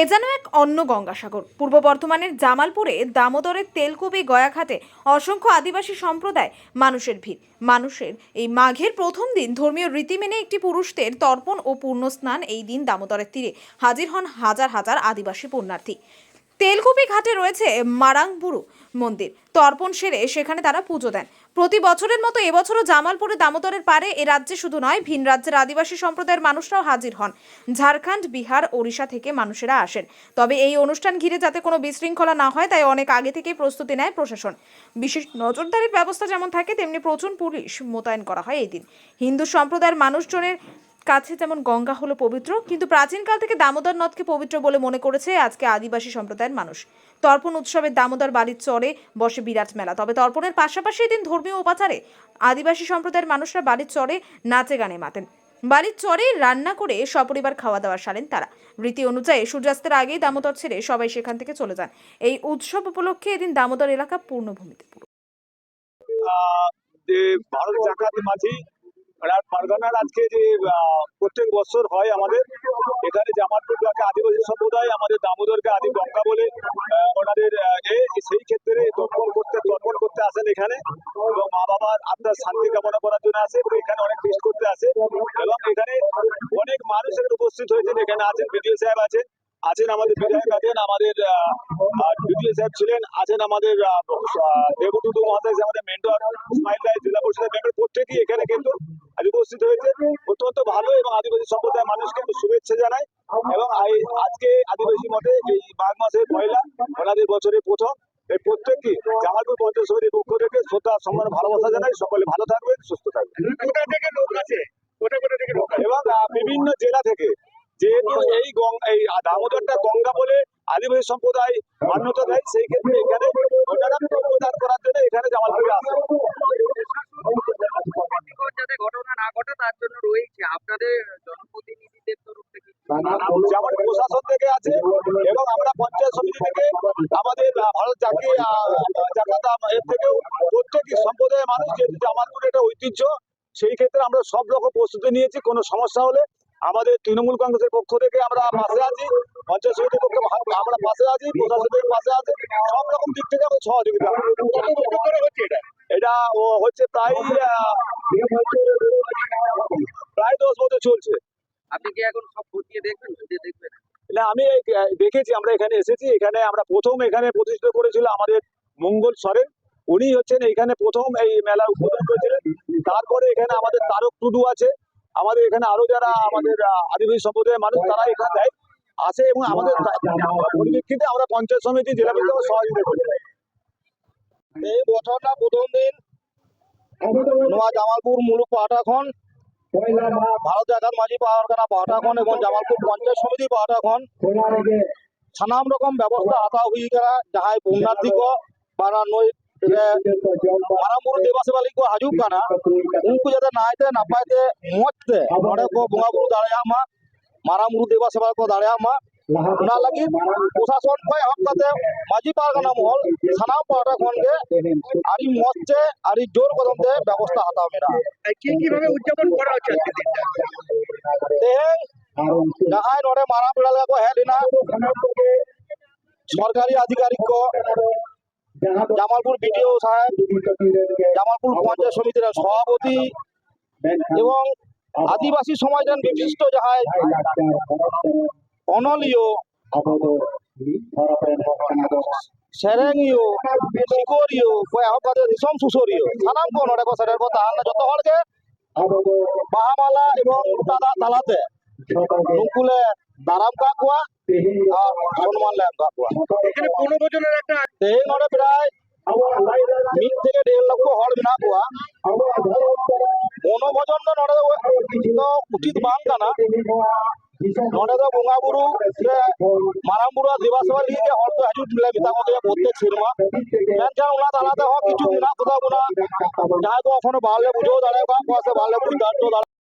এ যেন এক অন্য গঙ্গাসাগর। পূর্ব বর্ধমানের জামালপুরে দামোদরের তেলকুবি গয়াঘাটে অসংখ্য আদিবাসী সম্প্রদায় মানুষের ভিড়। মানুষের এই মাঘের প্রথম দিন ধর্মীয় রীতি মেনে একটি পুরুষদের তর্পণ ও পূর্ণ স্নান এই দিন দামোদরের তীরে। হাজির হন হাজার হাজার আদিবাসী পুণ্যার্থী। তেলকুপি ঘাটে রয়েছে মারাংবুরু মন্দির। তর্পণ সেরে সেখানে তারা পুজো দেন। প্রতি বছরের মতো এবছরও জামালপুরে দামোদরের পারে এ রাজ্যে শুধু নয়, ভিন রাজ্যের আদিবাসী সম্প্রদায়ের মানুষরাও হাজির হন। ঝাড়খণ্ড, বিহার, ওড়িশা থেকে মানুষেরা আসেন। তবে এই অনুষ্ঠান ঘিরে যাতে কোনো বিশৃঙ্খলা না হয়, তাই অনেক আগে থেকেই প্রস্তুতি নেয় প্রশাসন। বিশেষ নজরদারির ব্যবস্থা যেমন থাকে, তেমনি প্রচুর পুলিশ মোতায়েন করা হয় এই দিন। হিন্দু সম্প্রদায়ের মানুষজনের কাছে যেমন গঙ্গা হলো পবিত্র, কিন্তু প্রাচীনকাল থেকে দামোদর নদকে পবিত্র বলে মনে করেছে আজকে আদিবাসী সম্প্রদায়ের মানুষ। তর্পণ উৎসবের দামোদর বালির চরে বসে বিরাট মেলা। তবে তর্পণের পাশাপাশি এদিন ধর্মীয় উপাচারে আদিবাসী সম্প্রদায়ের মানুষরা বালির চরে নাচে গানে মাতেন। বালির চরে রান্না করে সপরিবার খাওয়া দাওয়া সারেন তারা। রীতি অনুযায়ী সূর্যাস্তের আগেই দামোদর ছেড়ে সবাই সেখান থেকে চলে যান। এই উৎসব উপলক্ষে এদিন দামোদর এলাকা পূর্ণভূমিতে পুরো। ভারত পারগানার আজকে যে প্রত্যেক বছর হয় আমাদের, এখানে জামালপুর ব্লকে আদিবাসী সম্প্রদায়, আমাদের দামোদরকে আদি গঙ্গা বলে ওনাদের সেই ক্ষেত্রে তর্পণ করতে তর্পণ করতে আসেন এখানে। এবং মা বাবার আত্মার শান্তি কামনা করার জন্য আসে এবং এখানে অনেক ফিস্ট করতে আসে। এবং এখানে অনেক মানুষ এখানে উপস্থিত হয়েছেন, এখানে আছেন বিডিও সাহেব আছেন। আছেন আমাদের বিধায়ক আছেন আমাদের সাহেব ছিলেন আছেন আমাদের দেবটুটু মহাশয় আমাদের মেন্টর ইসমাইল রায় জেলা পরিষদের মেম্বার প্রত্যেকেই এখানে কিন্তু আজ উপস্থিত হয়েছে। অত্যন্ত ভালো এবং আদিবাসী সম্প্রদায়ের মানুষকে আমি শুভেচ্ছা জানাই এবং আজকে আদিবাসী মতে এই মাঘ মাসের পয়লা ওনাদের বছরের প্রথম এই প্রত্যেককে জামালপুর পঞ্চায়েত সমিতির পক্ষ থেকে শ্রদ্ধা সম্মান ভালোবাসা জানাই। সকলে ভালো থাকবেন সুস্থ থাকবেন। কোথা থেকে লোক আছে? কোথা কোথা থেকে লোক এবং বিভিন্ন জেলা থেকে যেহেতু এই এই দামোদরটা গঙ্গা বলে আদিবাসী সম্প্রদায় মান্যতা দেয় সেই ক্ষেত্রে এখানে প্রদান করার জন্য এখানে জামালপুরে আসে। ঘটনা না ঘটে তার জন্য রয়েছে। আপনাদের জনপ্রতিনিধিদের তরফ থেকে যেমন প্রশাসন থেকে আছে এবং আমরা পঞ্চায়েত সমিতি থেকে আমাদের ভারত জাতি আহ, এর থেকেও প্রত্যেকটি সম্প্রদায়ের মানুষ যেহেতু জামালপুর এটা ঐতিহ্য সেই ক্ষেত্রে আমরা সব রকম প্রস্তুতি নিয়েছি কোনো সমস্যা হলে আমাদের তৃণমূল কংগ্রেসের পক্ষ থেকে আমরা পাশে আছি পঞ্চায়েত সমিতির পক্ষে আমরা পাশে আছি প্রশাসনের পাশে আছি সব রকম দিক থেকে আমরা সহযোগিতা। এটা হচ্ছে প্রায় প্রায় দশ বছর চলছে। আপনি কি এখন সব খতিয়ে দেখবেন? দেখবেন? না আমি দেখেছি আমরা এখানে এসেছি এখানে আমরা প্রথম এখানে প্রতিষ্ঠিত করেছিল আমাদের মঙ্গল সরেন। উনি হচ্ছেন এখানে প্রথম এই মেলার উদ্বোধন করেছিলেন। তারপরে এখানে আমাদের তারক টুডু আছে আমাদের এখানে আরও যারা আমাদের আদিবাসী সম্প্রদায়ের মানুষ তারা এখানে দেয় আসে এবং আমাদের পরিপ্রেক্ষিতে আমরা পঞ্চায়েত সমিতি জেলা পরিষদ সহযোগিতা করি। এই বছরটা প্রথম দিন নোয়া জামালপুর মুলুক পাহাটাখন ভারতের আঘাত মাঝি পাহাড়খানা পাহাটাখন এবং জামালপুর পঞ্চায়েত সমিতি পাহাটাখন সানাম রকম ব্যবস্থা হাতা হুই করা যাহাই পুণ্যার্থিক বা নয় ᱢᱟᱨᱟᱝ ᱵᱩᱨᱩ ᱫᱮᱵᱟ ᱥᱮᱵᱟ ᱞᱟᱹᱜᱤᱫ ᱠᱚ ᱦᱟᱹᱡᱩᱜ ᱠᱟᱱᱟ ᱩᱱᱠᱩ ᱡᱟᱛᱮ ᱱᱟᱭᱛᱮ ᱱᱟᱯᱟᱭᱛᱮ ᱢᱚᱡᱽᱛᱮ ᱱᱚᱰᱮ ᱠᱚ ᱵᱚᱸᱜᱟ ᱵᱩᱨᱩ ᱫᱟᱲᱮᱭᱟᱜ ᱢᱟ ᱢᱟᱨᱟᱝ ᱵᱩᱨᱩ ᱫᱮᱵᱟ ᱥᱮᱵᱟ ᱠᱚ ᱫᱟᱲᱮᱭᱟᱜ ᱢᱟ ᱚᱱᱟ ᱞᱟᱹᱜᱤᱫ ᱯᱨᱚᱥᱟᱥᱚᱱ ᱠᱷᱚᱱ ᱮᱦᱚᱵ ᱠᱟᱛᱮ ᱢᱟᱹᱡᱷᱤ ᱯᱟᱨᱜᱟᱱᱟ ᱢᱚᱦᱚᱞ ᱥᱟᱱᱟᱢ ᱯᱟᱦᱴᱟ ᱠᱷᱚᱱ ᱜᱮ ᱟᱹᱰᱤ ᱢᱚᱡᱽ ᱛᱮ ᱟᱹᱰᱤ জোর কদম ᱛᱮ ব্যবস্থা হাতাও ᱢᱮᱱᱟᱜᱼᱟ ᱛᱮᱦᱮᱧ ᱡᱟᱦᱟᱸᱭ ᱱᱚᱰᱮ ᱢᱟᱨᱟᱝ ᱯᱮᱲᱟ ᱞᱮᱠᱟ ᱠᱚ ᱦᱮᱡ ᱞᱮᱱᱟ ᱥᱚᱨᱠᱟᱨᱤ ᱟᱹᱫᱷᱤᱠᱟᱨᱤᱠ ᱠᱚ জামালপুর বিডিও সাহেব, জামালপুর পঞ্চায়েত সমিতির সভাপতি এবং আদিবাসী সমাজের বিশিষ্ট যাহায় অনলীয় মহামালা এবং তালা তালাতে বারাম কাকুয়া আর হনুমান ল্যাব কাকুয়া এখানে পনেরো বছরের একটা এই নড়ে প্রায় মিট থেকে দেড় লক্ষ হর না কোয়া। পনেরো বছর নড়ে তো উচিত বাং কানা নড়ে তো বঙ্গাবুরু মারামবুরু আর দেবাসভা লিগে হর তো হাজু মিলে মিতা মতো প্রত্যেক সিনেমা। মেনখান ওনা আলাদা হ কিছু না কোথাও না যাই তো এখনও ভালো বুঝেও দাঁড়ায় বা কোয়াশে ভালো বুঝতে দাঁড়ায়।